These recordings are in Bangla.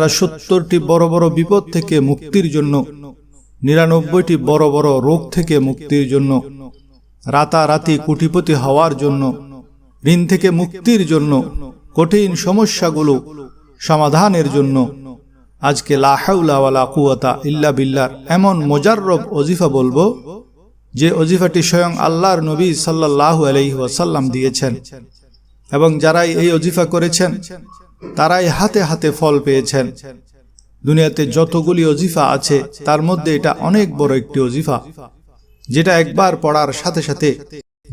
তারা সত্তরটি বড় বড় বিপদ থেকে মুক্তির জন্য, নিরানব্বইটি বড় বড় রোগ থেকে মুক্তির জন্য, রাতারাতি কুটিপতি হওয়ার জন্য, ঋণ থেকে মুক্তির জন্য, কঠিন সমস্যাগুলো সমাধানের জন্য। আজকে লাহাউলা কুয়াতা ইল্লা বিল্লার এমন মোজাররব অজিফা বলব, যে অজিফাটি স্বয়ং আল্লাহর নবী সাল্লাহু আলহি ওয়াসাল্লাম দিয়েছেন। এবং যারাই এই অজিফা করেছেন তারাই হাতে হাতে ফল পেয়েছেন। দুনিয়াতে যতগুলি অজিফা আছে, তার মধ্যে এটা অনেক বড় একটি অজিফা যেটা একবার পড়ার সাথে সাথে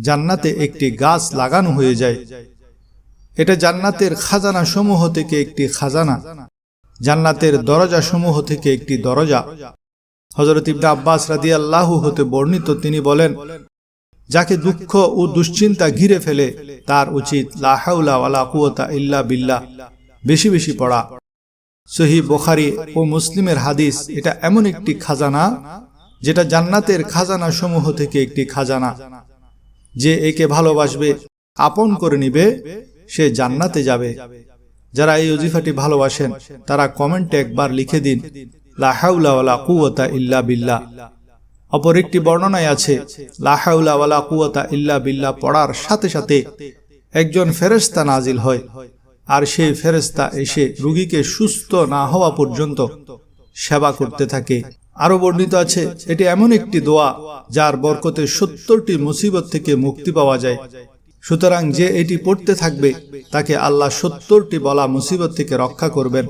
জান্নাতে একটি গাছ লাগানো হয়ে যায়। এটা জান্নাতের খাজানা সমূহ থেকে একটি খাজানা, জান্নাতের দরজা সমূহ থেকে একটি দরজা। হজরত ইবনা আব্বাস রাদি আল্লাহ হতে বর্ণিত, তিনি বলেন, যাকে দুঃখ ও দুশ্চিন্তা ঘিরে ফেলে, তার উচিত লাহাউলা ওয়ালা কুয়তা ইল্লা বিল্লাহ। বেশি বেশি পড়া। সহি বোখারি ও মুসলিমের হাদিস এটা এমন একটি খাজানা, যেটা জান্নাতের খাজানা সমূহ থেকে একটি খাজানা। যে একে ভালোবাসবে, আপন করে নিবে, সে জান্নাতে যাবে। যারা এই অজিফাটি ভালোবাসেন, তারা কমেন্টে একবার লিখে দিন লাহাউলা কুয়তা ইল্লা বিল্লা অপর একটি বর্ণনায় আছে লাহাউলা কুয়তা ইল্লা বিল্লাহ পড়ার সাথে সাথে একজন ফেরেস্তা নাজিল হয়। আর সেই ফেরেস্তা এসে রুগীকে সুস্থ না হওয়া পর্যন্ত সেবা করতে থাকে। আরও বর্ণিত আছে, এটি এমন একটি দোয়া যার বরকতে সত্তরটি মুসিবত থেকে মুক্তি পাওয়া যায়। সুতরাং যে এটি পড়তে থাকবে, তাকে আল্লাহ সত্তরটি বলা মুসিবত থেকে রক্ষা করবেন।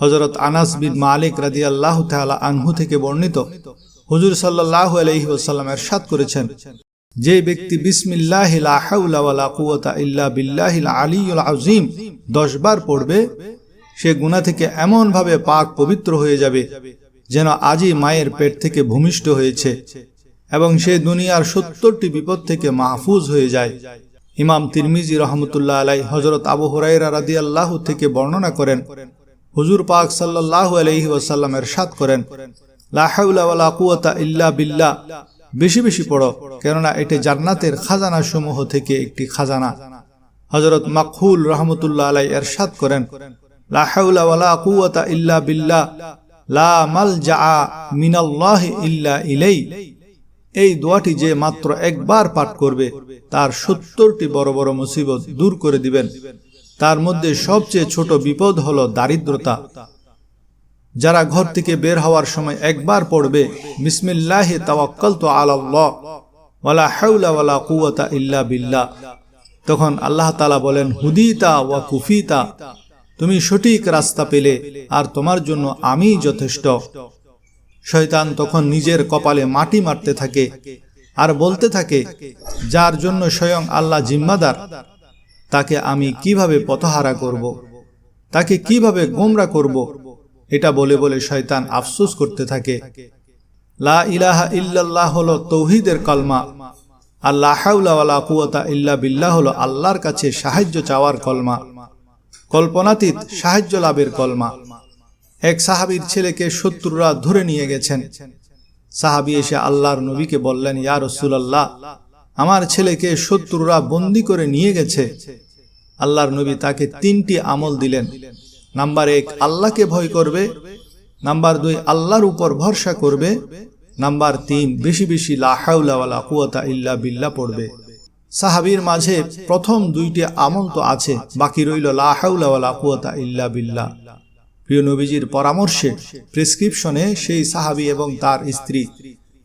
হজরত আনাস বিন মালিক রাদি আল্লাহ আনহু থেকে বর্ণিত, হুজুর সাল্লাহ আলহিহাল্লাম এরশাদ করেছেন যে ব্যক্তি বিসমিল্লাহ বিল্লাহিল পড়বে, সে গুণা থেকে এমন ভাবে পাক পবিত্র হয়ে যাবে যেন আজই মায়ের পেট থেকে ভূমিষ্ঠ হয়েছে এবং সে দুনিয়ার সত্তরটি বিপদ থেকে মাহফুজ হয়ে যায়। ইমাম তিরমিজি রহমতুল্লাহ আলাই হজরত আবু হুরাইরা রাদি আল্লাহ থেকে বর্ণনা করেন, হুজুর পাক সাল্লাহ আলহি ওয়াসাল্লাম এরশাদ করেন লাহাউলা ইল্লা বিল্লাহ বেশি বেশি পড়ো, কেননা এটি জান্নাতের খাজানা সমূহ থেকে একটি খাজানা। হজরত মাকহুল রহমতুল্লাহ আলাই এরশাদ করেন এই দোয়াটি যে মাত্র একবার পাঠ করবে, তার সত্তরটি বড় বড় মুসিবত দূর করে দিবেন। তার মধ্যে সবচেয়ে ছোট বিপদ হল দারিদ্রতা। যারা ঘর থেকে বের হওয়ার সময় একবার পড়বে, বিসমিল্লাহ তাওয়াক্কাল তো আল্লাহ ওয়ালা হাউলা ওয়ালা ইল্লা বিল্লাহ তখন আল্লাহ তালা বলেন, হুদিতা ওয়া কুফিতা, তুমি সঠিক রাস্তা পেলে আর তোমার জন্য আমি যথেষ্ট শয়তান তখন নিজের কপালে মাটি মারতে থাকে আর বলতে থাকে, যার জন্য স্বয়ং আল্লাহ জিম্মাদার, তাকে আমি কীভাবে পথহারা করব। তাকে কীভাবে গোমরা করব। এটা বলে বলে শয়তান আফসোস করতে থাকে। লা ইলাহা ইল্লাল্লাহ হলো তৌহিদের কলমা আল্লাহ কুয়াতা ইল্লা বিল্লাহ হলো আল্লাহর কাছে সাহায্য চাওয়ার কলমা, কল্পনাতীত সাহায্য লাভের কলমা। এক সাহাবির ছেলেকে শত্রুরা ধরে নিয়ে গেছেন। সাহাবি এসে আল্লাহর নবীকে বললেন, ইয়া রসুলাল্লাহ, আমার ছেলেকে শত্রুরা বন্দি করে নিয়ে গেছে। আল্লাহর নবী তাকে তিনটি আমল দিলেন। নাম্বার এক, আল্লাহকে ভয় করবে। নাম্বার দুই, আল্লাহর উপর ভরসা করবে। নাম্বার তিন, বেশি বেশি লাহাউলা কুয়াতা ইল্লা বিল্লা পড়বে। সাহাবির মাঝে প্রথম দুইটি আমল তো আছে, বাকি রইল লাহাউলা কুয়াতা ইল্লা বিল্লা প্রিয় নবীজির পরামর্শে, প্রেসক্রিপশনে সেই সাহাবি এবং তার স্ত্রী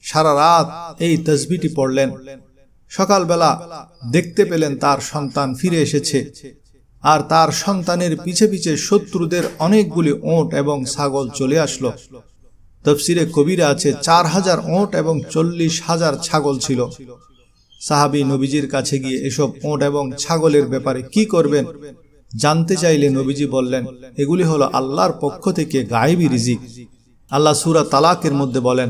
সারা রাত এই তসবিটি পড়লেন। সকালবেলা দেখতে পেলেন তার সন্তান ফিরে এসেছে। আর তার সন্তানের পিছে পিছে শত্রুদের অনেকগুলি ওঁট এবং ছাগল চলে আসলো। তফসিরে কবিরা আছে চার হাজার ওঁট এবং চল্লিশ হাজার ছাগল ছিল। সাহাবি নবীজির কাছে গিয়ে এসব ওঁট এবং ছাগলের ব্যাপারে কি করবেন জানতে চাইলে নবীজি বললেন, এগুলি হলো আল্লাহর পক্ষ থেকে গায়েবী রিজিক। আল্লাহ সুরা তালাকের মধ্যে বলেন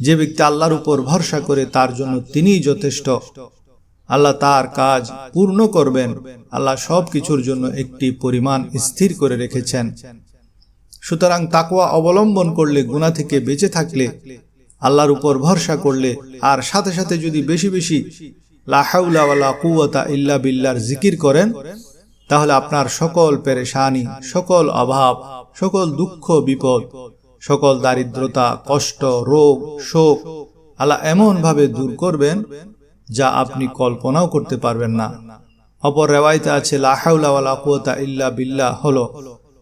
যে ব্যক্তি আল্লাহর উপর ভরসা করে তার জন্য তিনিই যথেষ্ট। আল্লাহ তার কাজ পূর্ণ করবেন। আল্লাহ সব কিছুর জন্য একটি পরিমাণ স্থির করে রেখেছেন। সুতরাং তাকওয়া অবলম্বন করলে গুণা থেকে বেঁচে থাকলে, আল্লাহর উপর ভরসা করলে, আর সাথে সাথে যদি বেশি বেশি লাহাউলা ওয়ালা ইল্লা বিল্লার জিকির করেন, তাহলে আপনার সকল পেরেশানি, সকল অভাব, সকল দুঃখ, বিপদ সকল দারিদ্রতা, কষ্ট, রোগ, শোক আল্লাহ এমনভাবে দূর করবেন যা আপনি কল্পনাও করতে পারবেন না। অপর রেওয়ায়তে আছে লাহাউলা ইল্লা বিল্লাহ হল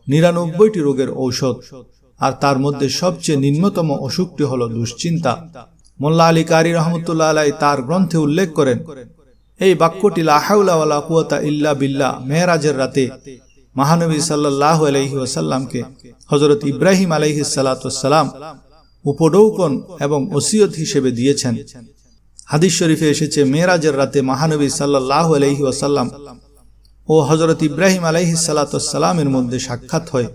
নিরানব্বইটি রোগের ঔষধ আর তার মধ্যে সবচেয়ে নিম্নতম অসুখটি হল দুশ্চিন্তা। মোল্লা আলী কারি রহমতুল্লাহ আলাই তার গ্রন্থে উল্লেখ করেন, এই বাক্যটি লাহাউলা কুয়াতা ইল্লা বিল্লা মেহরাজের রাতে মহানবী সাল্লাহ আলহি ওসাল্লামকে হজরত ইব্রাহিম আলহি সালাতাম উপডৌকন এবং ওসিয়ত হিসেবে দিয়েছেন। হাদিস শরীফে এসেছে, মেয়েরাজের রাতে মহানবী সাল্লাহ আলহি ওসাল্লাম ও হজরত ইব্রাহিম আলহি সালাতামের মধ্যে সাক্ষাৎ হয়।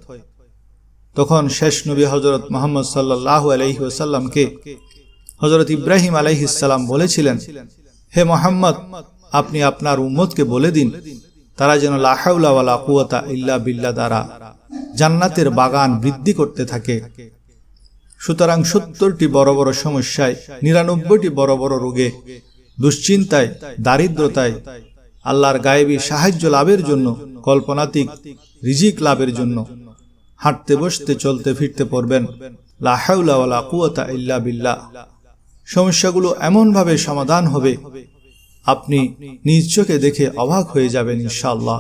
তখন শেষ নবী হজরত মোহাম্মদ সাল্লাহ আলহি ওসাল্লামকে হজরত ইব্রাহিম আলাইহিসাল্লাম বলেছিলেন, হে মোহাম্মদ, আপনি আপনার উম্মতকে বলে দিন তারা যেন লাহাউলা কুয়াতা ইল্লা বিল্লা দ্বারা জান্নাতের বাগান বৃদ্ধি করতে থাকে। সুতরাং সত্তরটি বড় বড় সমস্যায়, নিরানব্বইটি বড় বড় রোগে, দুশ্চিন্তায়, দারিদ্রতায়, আল্লাহর গায়েবী সাহায্য লাভের জন্য কল্পনাতিক রিজিক লাভের জন্য হাঁটতে, বসতে, চলতে, ফিরতে পড়বেন। লাহাউলা কুয়াতা ইল্লা বিল্লা সমস্যাগুলো এমনভাবে সমাধান হবে আপনি নিজ চোখে দেখে অবাক হয়ে যাবেন ইনশাল্লাহ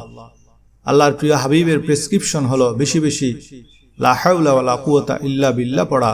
আল্লাহর প্রিয় হাবিবের প্রেসক্রিপশন হলো বেশি বেশি লাহাউলা কুয়তা ইল্লা বিল্লা পড়া।